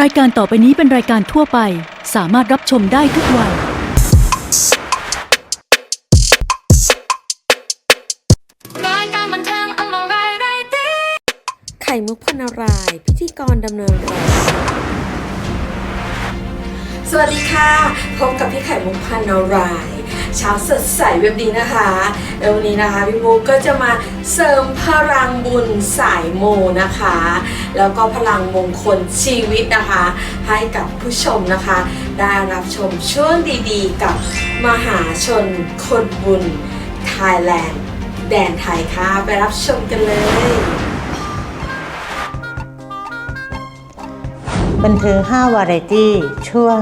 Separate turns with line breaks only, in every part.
รายการต่อไปนี้เป็นรายการทั่วไป สามารถรับชมได้ทุกวัย
รายการบันเทิงอมรายไรตี
ไข่มุกพนาราย พิธีกรดำเนินรายการสวัสดีค่ะ พบกับพี่ไข่มุกพนาราย เช้าสดใสแบบนี้นะคะแล้ววันนี้นะคะพี่มุกก็จะมาเสริมพลังบุญสายโมนะคะ แล้วก็พลังมงคลชีวิตนะคะ ให้กับผู้ชมนะคะ ได้รับชมช่วงดีๆ กับมหาชนคนบุญไทยแลนด์ แดนไทยค่ะ ไปรับชมกันเลย
บันเทิง5วาไรตี้ช่วง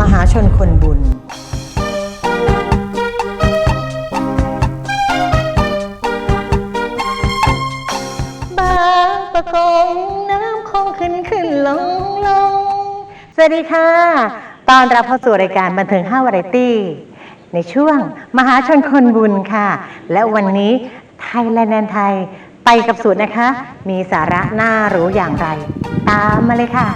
มหาชนคนบุญ วัสดีค่ะ ตอนรับเข้าสู่รายการบันเทิง5วาไรตี้ ในช่วงมหาชนคนบุญค่ะ และวันนี้ไทยแลนด์ไทยไปกับสูตรนะคะ มีสาระน่ารู้อย่างไร ตามมาเลยค่ะ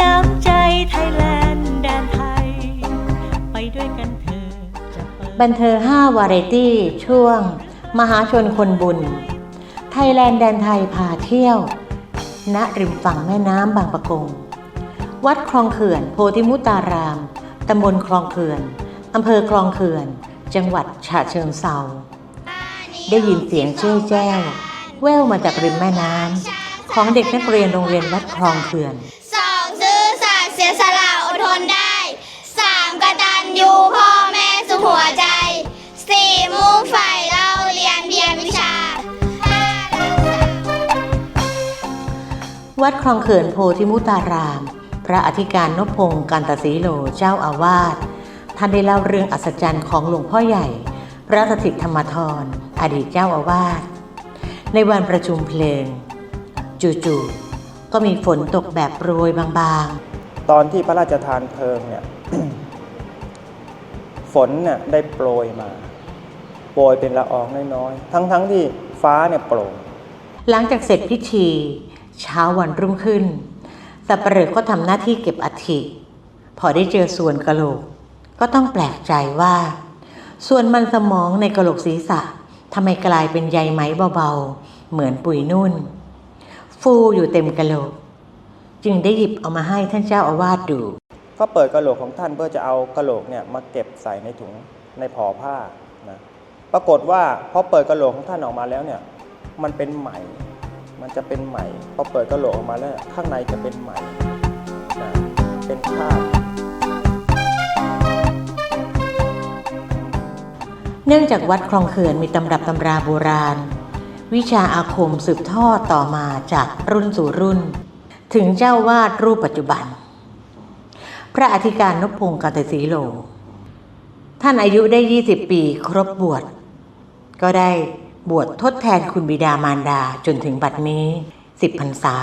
น้ำใจไทยแลนด์แดนไทย ไปด้วยกันเถอะจะเปิด
บันเทิง5วาไรตี้ ช่วง มหาชนคนบุญ ไทยแลนด์แดนไทยพาเที่ยวณริมฝั่งแม่น้ำบางปะกง วัดคลองเขื่อน โพธิมุตาราม ตำบลคลองเขื่อนอำเภอคลองเขื่อน จังหวัดฉะเชิงเซาได้ยินเสียงเจ้ยแจ้ว แว่วมาจากริมแม่น้ำของเด็กนักเรียนโรงเรียนวัดคลองเขื่อน
สองซื่อสัตย์เสียสละอดทนได้สามกตัญญูพ่อแม่สุขหัวใจสี่มุ่งใฝ่เราเรียนเพียรวิชาห้ารักษา
วัดคลองเขื่อนโพธิมุตาราม พระอธิการนพพงศ์กันตศรีโลเจ้าอาวาสท่านได้เล่าเรื่องอัศจรรย์ของหลวงพ่อใหญ่ พระสถิตธรรมทรอดีตเจ้าอาวาสในวันประชุมเพลง จู่ๆก็มีฝนตกแบบโปรยบาง
ตอนที่พระราชทานเพลิงเนี่ยฝนเนี่ยได้โปรยมาโปรยเป็นละอองน้อยๆทั้งๆที่ฟ้าเนี่ยโปร่ง
ๆหลังจากเสร็จพิธี เช้าวันรุ่งขึ้น สับปเหร่อก็ทำหน้าที่เก็บอัฐิ พอได้เจอส่วนกะโหลก ก็ต้องแปลกใจว่า ส่วนมันสมองในกะโหลกศีรษะทำไมกลายเป็นใยไหมเบาๆ เหมือนปุ๋ยนุ่น ฟูอยู่เต็มกะโหลก จึงได้หยิบเอามาให้ท่านเจ้าอาวาสดู
ก็เปิดกระโหลกของท่านเพื่อจะเอากระโหลกเนี่ยมาเก็บใส่ในถุงในผอผ้านะปรากฏว่าพอเปิดกระโหลกของท่านออกมาแล้วเนี่ย มันเป็นไหม มันจะเป็นไหมพอเปิดกระโหลกออกมาแล้วข้างในจะเป็นไหมนะเป็นคราบ
เนื่องจากวัดคลองเขื่อนมีตำรับตำราโบราณ วิชาอาคมสืบทอดต่อมาจากรุ่นสู่รุ่น ถึงเจ้าวาดรูปปัจจุบัน พระอธิการนพพงศ์กาตศรีโล ท่านอายุได้ 20 ปีครบบวชก็ได้ บวชทดแทนคุณบิดามารดาจนถึงบัดนี้10พรรษา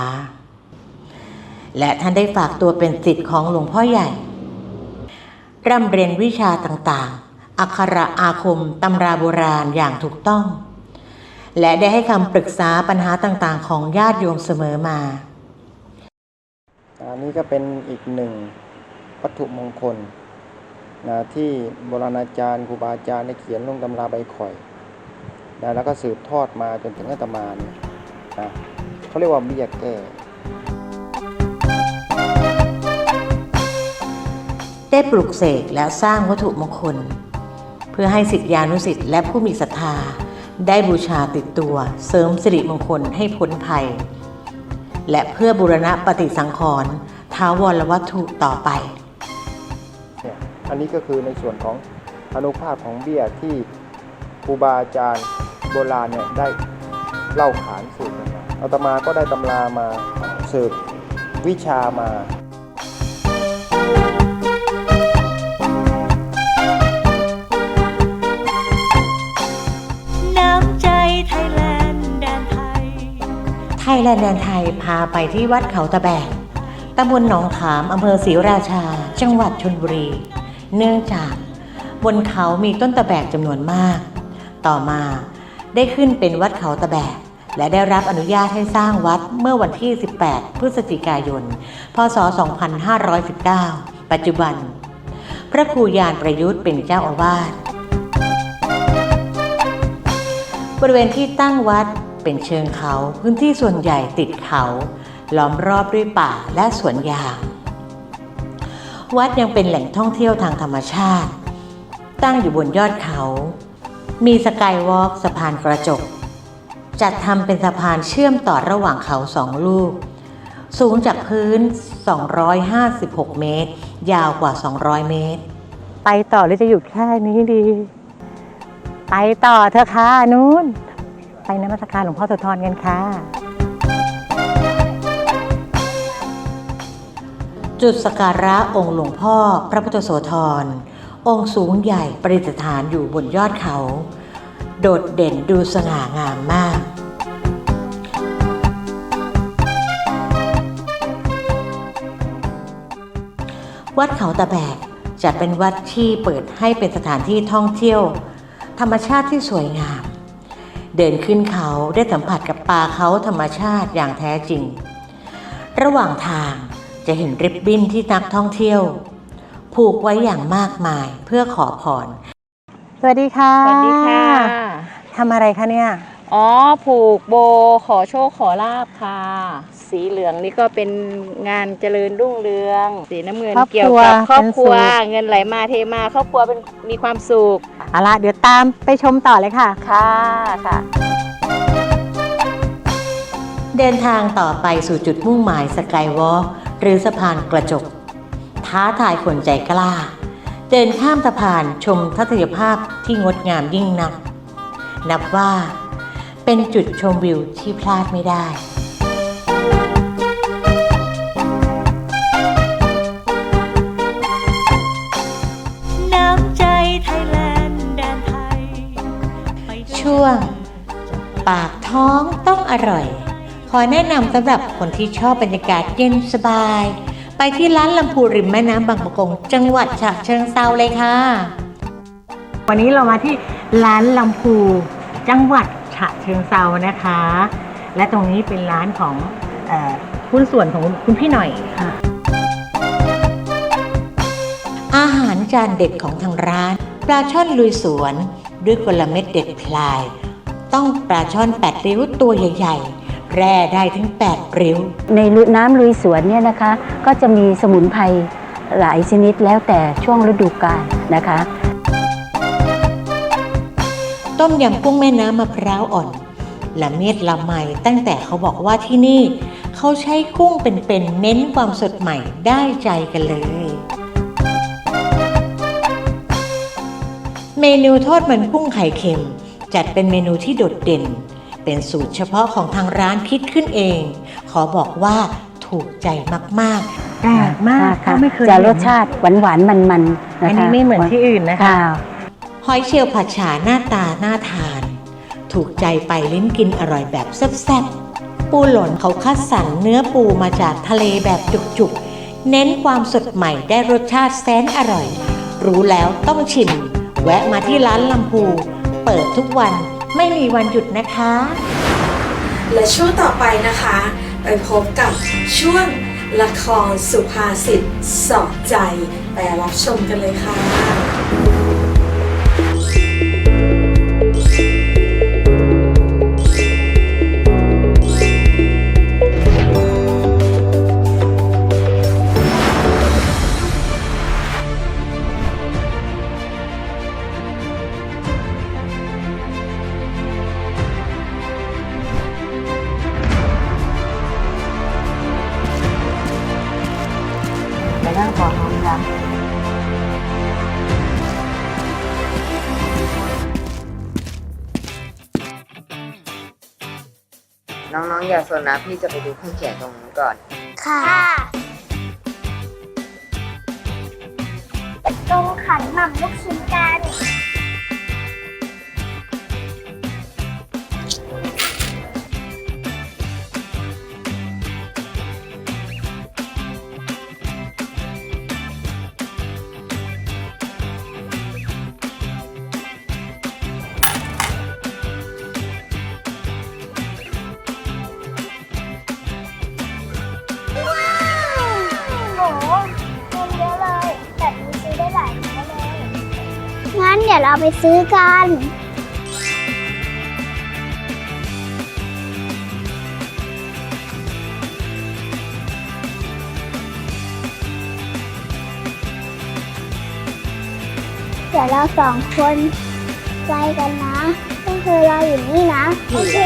และท่านได้ฝากตัวเป็นศิษย์ของหลวงพ่อใหญ่ ร่ำเรียนวิชาต่างๆ อักขระอาคมตำราโบราณอย่างถูกต้อง และได้ให้คำปรึกษาปัญหาต่างๆ ของญาติโยมเสมอมา
อันนี้ก็เป็นอีกหนึ่งวัตถุมงคลนะที่โบราณอาจารย์ครูบาอาจารย์ได้เขียนลงตำราใบข่อย นะแล้วก็สืบทอดมาจนถึงอาตมาเนี่ยนะเขาเรียกว่าเบี้ยแก้
ได้ปลุกเสกและสร้างวัตถุมงคล เพื่อให้สิทธิานุสิทธิ์และผู้มีศรัทธา ได้บูชาติดตัวเสริมสิริมงคลให้พ้นภัย และเพื่อบูรณะปฏิสังขรณ์ท้าวรวัตถุต่อไป
เนี่ยอันนี้ก็คือในส่วนของอนุภาพของเบี้ยที่ครูบาอาจารย์ โบราณเนี่ยได้เล่าขานสืบกันมาอาตมาก็ได้ตำรามาสืบวิชามา
น้ำใจไทยแลนด์แดนไทย
ไทยแลนด์แดนไทยพาไปที่วัดเขาตะแบกตำบลหนองขาม อำเภอศรีราชา จังหวัดชนบุรี เนื่องจากบนเขามีต้นตะแบกจำนวนมาก ต่อมา ได้ขึ้นเป็นวัดเขาตะแบกและได้รับอนุญาตให้สร้างวัดเมื่อวันที่ 18 พฤศจิกายน พศ 2519 ปัจจุบัน พระครูยานประยุทธ์เป็นเจ้าอาวาส บริเวณที่ตั้งวัดเป็นเชิงเขาพื้นที่ส่วนใหญ่ติดเขาล้อมรอบด้วยป่าและสวนยาง วัดยังเป็นแหล่งท่องเที่ยวทางธรรมชาติ ตั้งอยู่บนยอดเขา มีสกายวอล์กสะพานกระจก จัดทำเป็นสะพานเชื่อมต่อระหว่างเขาสองลูก สูงจากพื้น 256 เมตร ยาวกว่า 200 เมตร ไปต่อหรือจะหยุดแค่นี้ดี ไปต่อเถอะค่ะนู้น ไปนมัสการหลวงพ่อโสธรกันค่ะ จุดสกการะองค์หลวงพ่อพระพุทธโสธร องค์สูงใหญ่ประดิษฐานอยู่บนยอดเขา โดดเด่นดูสง่างามมากวัดเขาตะแบกจัดเป็นวัดที่เปิดให้เป็นสถานที่ท่องเที่ยว ธรรมชาติที่สวยงาม เดินขึ้นเขาได้สัมผัสกับป่าเขาธรรมชาติอย่างแท้จริง ระหว่างทางจะเห็นริบบิ้นที่นักท่องเที่ยว ผูกไว้อย่างมากมายเพื่อขอพร สวัสดีค่ะ
สวัสดีค่ะ
ทำอะไรคะเนี่ย
อ๋อ ผูกโบขอโชคขอลาบค่ะ สีเหลืองนี่ก็เป็นงานเจริญรุ่งเรือง สีน้ำเงิน
ครอบครัว
เกี่ยวกับครอบครัว
เป็นสุข
เงินไหลมาเทมา ครอบครัวเป็นมีความสุข
เอาละเดี๋ยวตามไปชมต่อเลยค่ะ
ค่ะค่ะ
เดินทางต่อไปสู่จุดมุ่งหมายสกายวอล์กหรือสะพานกระจก ท้าทายคนใจกล้า เดินข้ามสะพานชมทัศนียภาพที่งดงามยิ่งนัก นับว่าเป็นจุดชมวิวที่พลาดไม่ได้
น้ำใจไทยแลนด์แดนไทยไปด้วย
ช่วง ปากท้องต้องอร่อย ขอแนะนำสำหรับคนที่ชอบบรรยากาศเย็นสบาย ไปที่ร้านลำพูริมแม่น้ำบางประกง จังหวัดฉะเชิงเซาเลยค่ะ วันนี้เรามาที่ร้านลำพูจังหวัดฉะเชิงเซานะคะ และตรงนี้เป็นร้านของเอ่อหุ้นส่วนของคุณพี่หน่อยค่ะ อาหารจานเด็ดของทางร้าน ปลาช่อนลุยสวน ด้วยกลเม็ดเด็ดพลาย ต้องปลาช่อนแปดริ้วตัวใหญ่ๆ แร่ได้ถึง 8 ริ้ว
ในลุน้ำลุยสวนเนี่ยนะคะ ก็จะมีสมุนไพรหลายชนิดแล้วแต่ช่วงฤดูกาลนะคะ
ต้มยำกุ้งแม่น้ำมะพร้าวอ่อนละเมียดละไมตั้งแต่เขาบอกว่าที่นี่ เขาใช้กุ้งเป็นๆเน้นความสดใหม่ได้ใจกันเลย เมนูทอดมันกุ้งไข่เค็ม จัดเป็นเมนูที่โดดเด่น เป็นสูตรเฉพาะของทางร้านคิดขึ้นเอง ขอบอกว่าถูกใจมากๆแปลกมาก
ค่ะ
เขาไม่เคย
จะ
เห็น
รสชาติหวานหวานๆมันๆนะคะ
อันนี้ไม่เหมือนที่อื่นนะคะ
ค่ะ
หอยเชลล์ผัดฉาหน้าตาน่าทาน ถูกใจไปลิ้นกินอร่อยแบบแซ่บๆปูหล่นเขาคัดสรรเนื้อปูมาจากทะเลแบบจุกๆ เน้นความสดใหม่ได้รสชาติแสนอร่อย รู้แล้วต้องชิม แวะมาที่ร้านลำพู เปิดทุกวัน ไม่มีวันหยุดนะคะ
และช่วงต่อไปนะคะ ไปพบกับช่วงละครสุภาษิตสอดใจไปรับชมกันเลยค่ะ
น้องๆอย่าสนนะพี่จะไปดูเครื่องเขียนตรงนู้นก่อน
ค่ะ ตรงขันหม่ำลูกชิ้นกั ดี๋ยวเราไปซื้อกันเดี๋ยวเราสองคนไปกันนะ ก็คือเราอยู่นี่นะ โอเค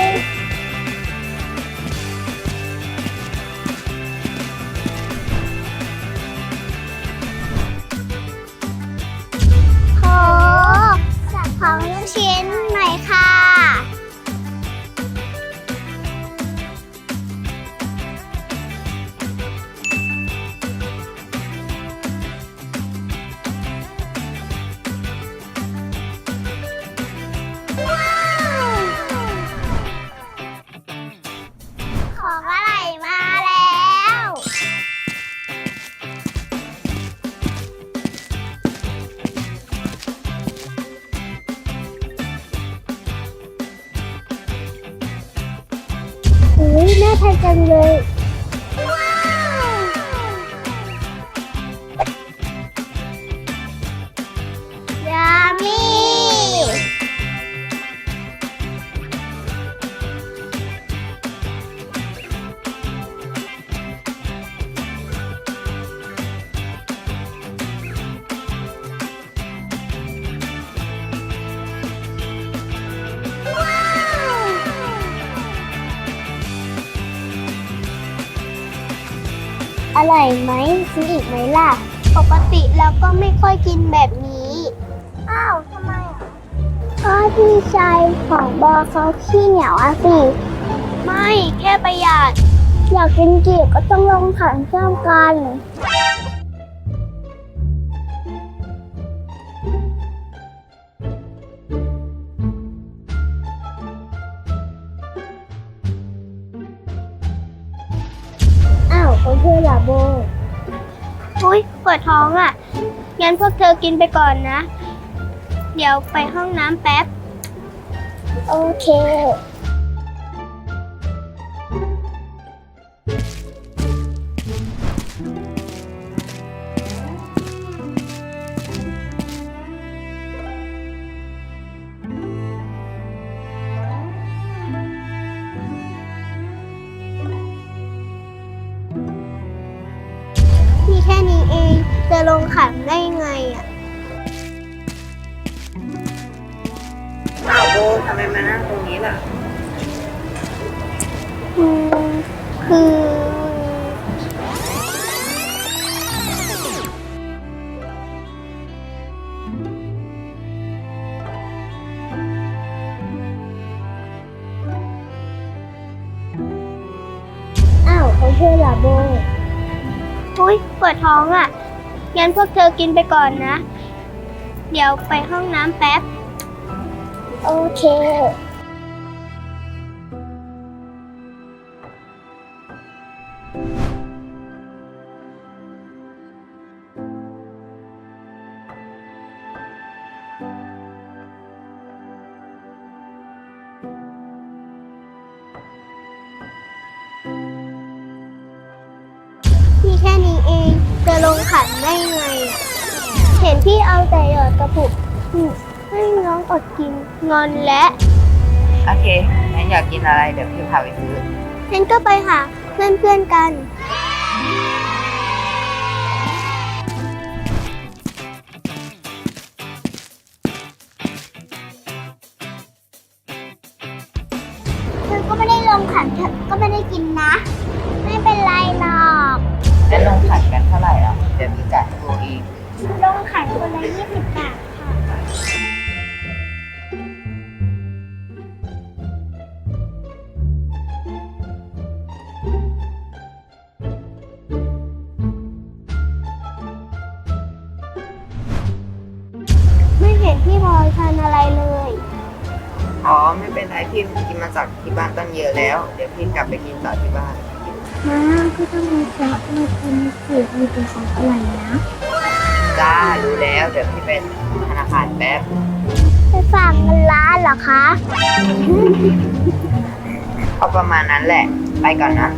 อร่อยไหมซื้ออีกไหมล่ะ ปกติเราก็ไม่ค่อยกินแบบนี้ อ้าวทำไมอะก็พี่ชายของบอเขาขี้เหนียวอะสิ ไม่แค่ประหยัด อยากกินกีบก็ต้องลงขันเชื่อมกัน ดท้องอะ งั้นพวกเธอกินไปก่อนนะ เดี๋ยวไปห้องน้ำแป๊บ โอเค จะลงขันได้ไงอะ
อ้าวโบทำไมมานั่งตรงนี้ล่ะ
อืมคือ อ้าวเขาชื่อลาโบอุ้ยปวดท้องอะ งั้นพวกเธอกินไปก่อนนะ เดี๋ยวไปห้องน้ำแป๊บ โอเค ขันได้ไงอะเห็นพี่เอาแต่หยอดกระปุกอืมให้น้องอดกินงอนและ
โอเคงั้นอยากกินอะไรเดี๋ยวพี่พาไปซื้อ
งั้นก็ไปหาเพื่อนๆกันเธ นอะไร
เล
ย อ๋อไม่
เป็นไรพี่กินมาจากที่บ้านตั้งเยอะแล้ว เดี๋ยวพี่กลับไปกินต่อที่บ้าน
มาก็ต้องมีแจกมากินสิมีเป็นของอร่อยนะ
จ้ารู้แล้วเดี๋ยวพี่เป็นธนาคารแป๊บ
ไปฝากเงินร้านเหรอคะ
เอาประมาณนั้นแหละ ไปก่อนนะ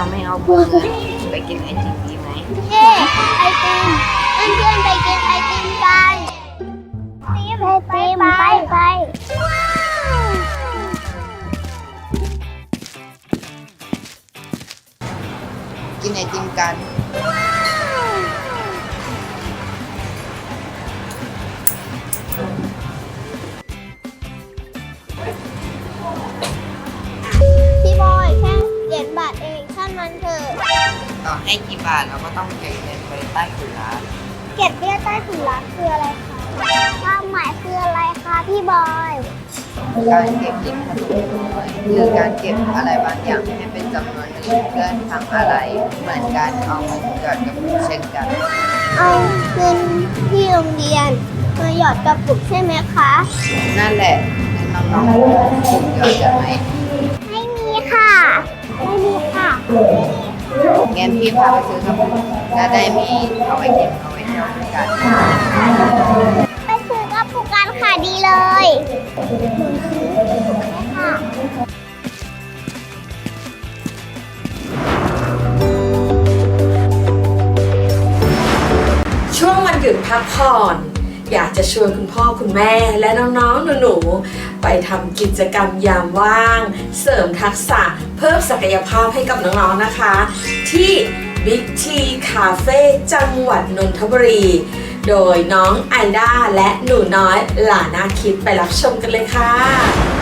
เอาไม่เอา
เบื่อไปกินไอติมดีไหม
เย้ไอติมเพื่อนๆไปกินไอติมกัน บเบี้ยใต้ถุนร้านคืออะไรคะความหมายคืออะไรคะพี่บอย
การเก็บหยิบขนมด้วยคือการเก็บอะไรบางอย่างให้เป็นจำนวนหนึ่งเพื่อทำอะไรเหมือนการเอาเงินหยอดกระปุกเช่นกัน
เอาเงินที่โรงเรียนมาหยอดกระปุกใช่ไหมคะ
นั่นแหละแล้วน้องๆถูกหยอดกันไหม
ไม่มีค่ะ ไม่มีค่ะ
งั้นพี่พาไปซื้อกระปุกจะได้มีเอาไว้เก็บเอา ไว้เที่ยวด้วยกัน
ไปซื้อกระปุกกันค่ะดีเลยค่ะ
ช่วงวันหยุดพักผ่อน อยากจะชวนคุณพ่อคุณแม่และน้องๆหนูๆไปทำกิจกรรมยามว่าง เสริมทักษะเพิ่มศักยภาพให้กับน้องๆนะคะ ที่ Big T Cafe จังหวัดนนทบุรี โดยน้องไอด้าและหนูน้อยหลานาคิดไปรับชมกันเลยค่ะ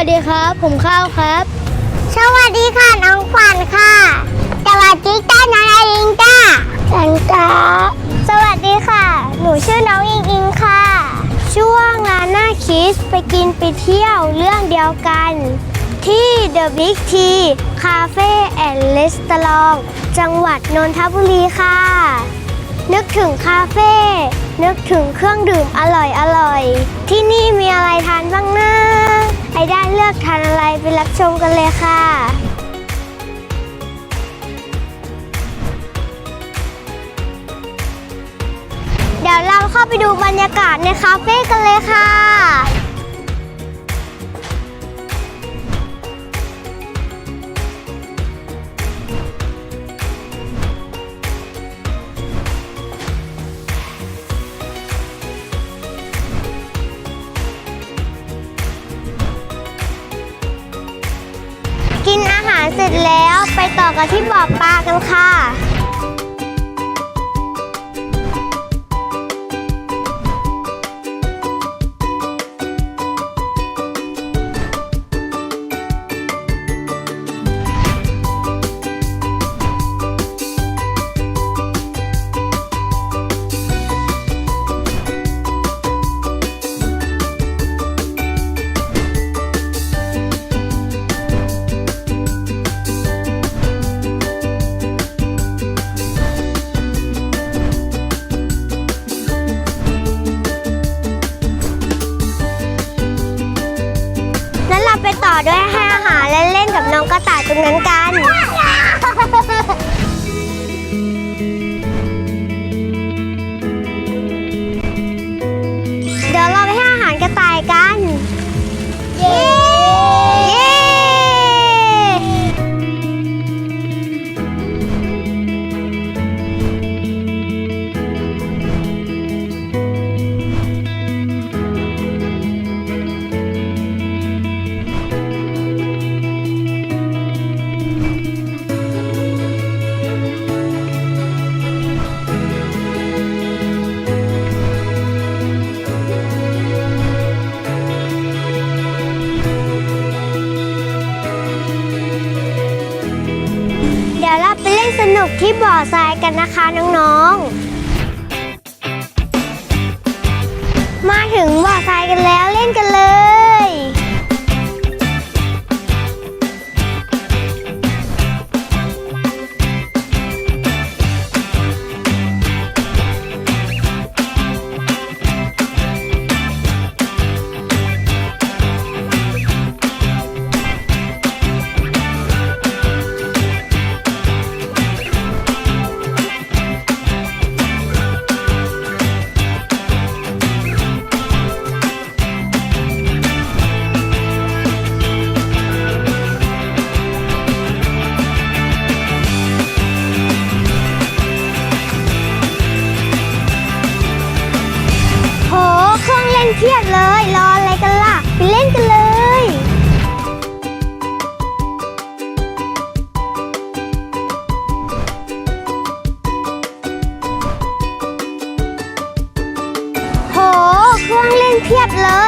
วัสดีครับ ผมข้าวครับ สวัสดีค่ะน้องขวัญค่ะ สวัสดีจ้าน้องไอริงจ้าสันจ้าสวัสดีค่ะ หนูชื่อน้องอิงอิงค่ะ ช่วงลาน่าคิสไปกินไปเที่ยวเรื่องเดียวกัน ที่ The Big T Cafe and Restaurant จังหวัดนนทบุรีค่ะ นึกถึงคาเฟ่นึกถึงเครื่องดื่มอร่อยอร่อยๆที่นี่มีอะไรทานบ้างนะไอได้เลือกทานอะไรไปรับชมกันเลยค่ะ เดี๋ยวเราเข้าไปดูบรรยากาศในคาเฟ่กันเลยค่ะารเสร็จแล้วไปต่อกันที่บ่อปลากันค่ะ รงนั้นกัน นะคะน้อง พียบเลย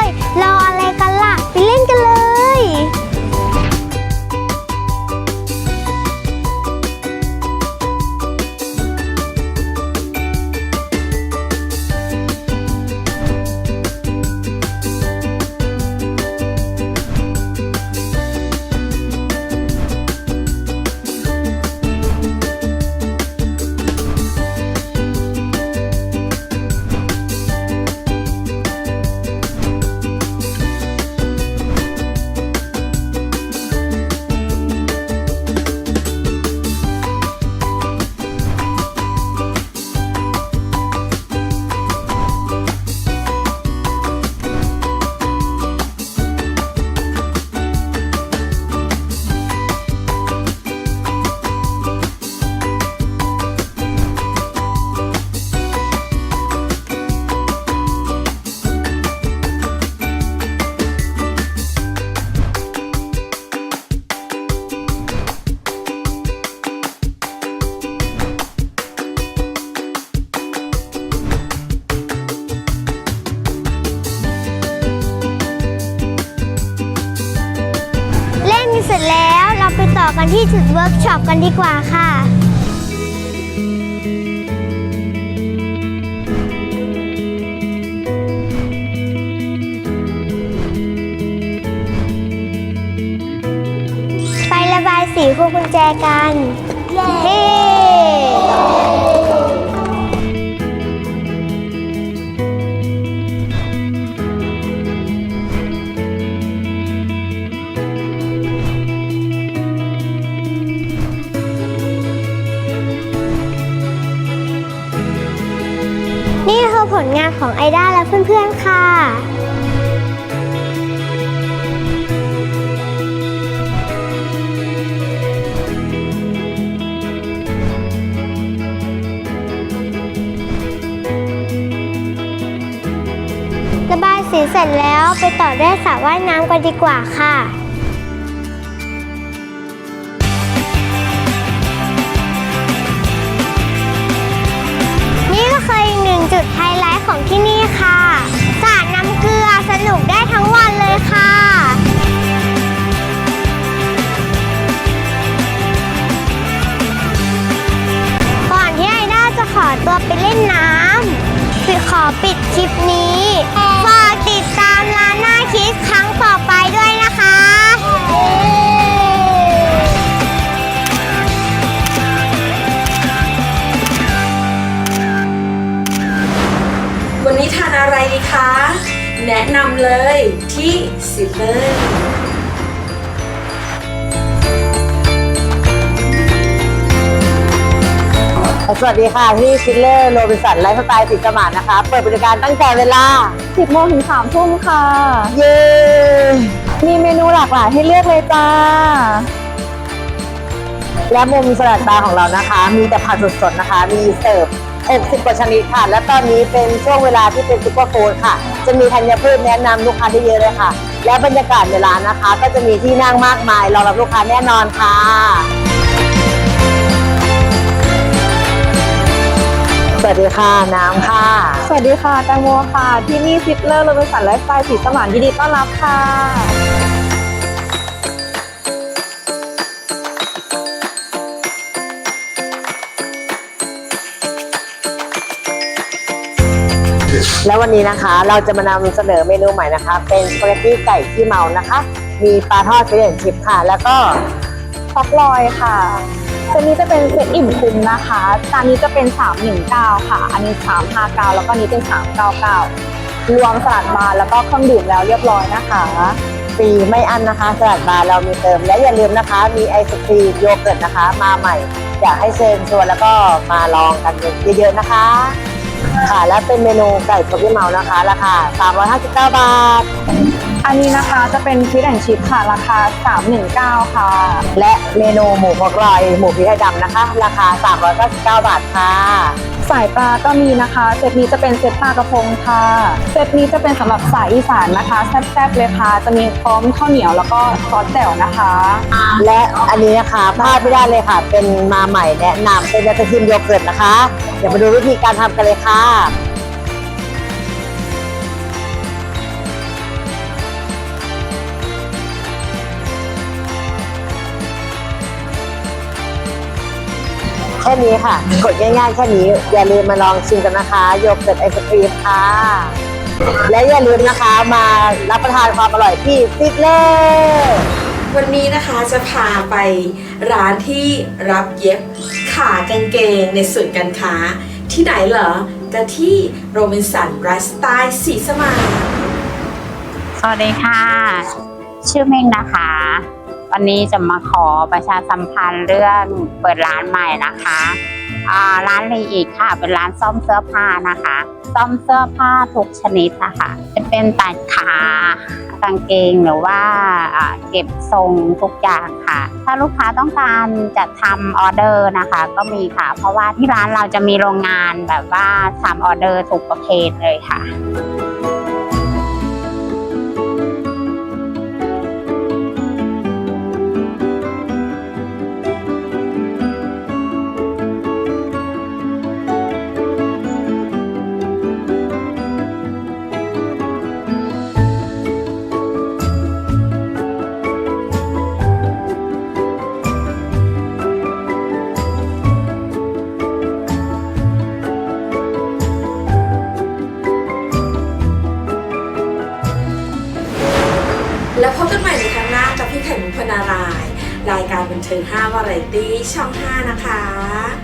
กันดีกว่า ด้าและเพื่อนๆค่ะ ระบายสีเสร็จแล้วไปต่อด้วยสระว่ายน้ำกันดีกว่าค่ะ ตัวไปเล่นน้ำปิดขอปิดคลิปนี้ฝากติดตามร้านหน้าคิดครั้งต่อไปด้วยนะคะ
วันนี้ทานอะไรดีคะ แนะนำเลยที่ซิลเลอร์
สวัสดีค่ะ ที่ซิลเลอร์โรบินสันไลฟ์สไตล์สินสมานนะคะ เปิดบริการตั้งแต่เวลา
10โมงถึง3ทุ่มค่ะ
เย้
มีเมนูหลากหลายให้เลือกเลยจ้า
และมุมสลัดบาร์ของเรานะคะ มีแต่ผักสดๆนะคะ มีเสิร์ฟ 60 กว่าชนิดค่ะ และตอนนี้เป็นช่วงเวลาที่เป็นซุปเปอร์โฟร์ค่ะ จะมีธัญพืชแนะนำลูกค้าได้เยอะเลยค่ะ และบรรยากาศในร้านนะคะ ก็จะมีที่นั่งมากมายรองรับลูกค้าแน่นอนค่ะ สวัสดีค่ะ น้ำค่ะ
สวัสดีค่ะแตงโมค่ะ ที่นี่ซิตเลอร์โรบินสันไลฟ์สไตล์สีสมานยินดีต้อนรับค่ะ
และวันนี้นะคะเราจะมานำเสนอเมนูใหม่นะคะ เป็นสปาเกตตี้ไก่ขี้เมานะคะ มีปลาทอดเฟรนชิพค่ะ แล้วก็
ฟอกลอยค่ะ เซตนี้จะเป็นเซตอิ่มคุ้มนะคะจานนี้จะเป็น 319 ค่ะ อันนี้ 359 แล้วก็นี้เป็น 399 รวมสลัดบาร์แล้วก็เครื่องดื่มแล้วเรียบร้อยนะคะ
ฟรีไม่อั้นนะคะสลัดบาร์เรามีเติม และอย่าลืมนะคะ มีไอศครีมโยเกิร์ตนะคะ มาใหม่ อยากให้เชิญชวนแล้วก็มาลองกันเยอะๆนะคะ ค่ะและเป็นเมนูไก่ทอดขี้เมานะคะราคา359 บาท
อันนี้นะคะจะเป็นฟิชแอนชิพค่ะราคา 319 ค่ะ
และเมนูหมูพกลอยหมูพริกไทยดำนะคะ ราคา 399 บาทค่ะ
สายปลาก็มีนะคะเซตนี้จะเป็นเซตปลากระพงค่ะเซตนี้จะเป็นสำหรับสายอีสานนะคะแซ่บๆเลยค่ะจะมีพร้อมข้าวเหนียวแล้วก็ซอสแจ่วนะคะ
และอันนี้นะคะพลาดไม่ได้เลยค่ะ เป็นมาใหม่แนะนำเป็นไอศครีมโยเกิร์ตนะคะ เดี๋ยวมาดูวิธีการทำกันเลยค่ะ แค่นี้ค่ะ กดง่ายๆแค่นี้ อย่าลืมมาลองชิมกันนะคะ โยเกิร์ตไอศครีมค่ะ และอย่าลืมนะคะมารับประทานความอร่อยที่ซิกเล่
วันนี้นะคะจะพาไปร้านที่รับเย็บขากางเกงในส่วนการค้า ที่ไหนเหรอก็ที่โรบินสันไลฟ์สไตล์สีสมาน
สวัสดีค่ะ ชื่อเม่งนะคะ วันนี้จะมาขอประชาสัมพันธ์เรื่องเปิดร้านใหม่นะคะอ่าร้านลีอีกค่ะ เป็นร้านซ่อมเสื้อผ้านะคะ ซ่อมเสื้อผ้าทุกชนิดอะค่ะจะเป็นตัดขากางเกงหรือว่าอ่าเก็บทรงทุกอย่างค่ะ ถ้าลูกค้าต้องการจะทำออเดอร์นะคะ ก็มีค่ะ เพราะว่าที่ร้านเราจะมีโรงงานแบบว่าทำออเดอร์ทุกประเภทเลยค่ะ
เชิง5วาไรตี้ช่อง 5 นะคะ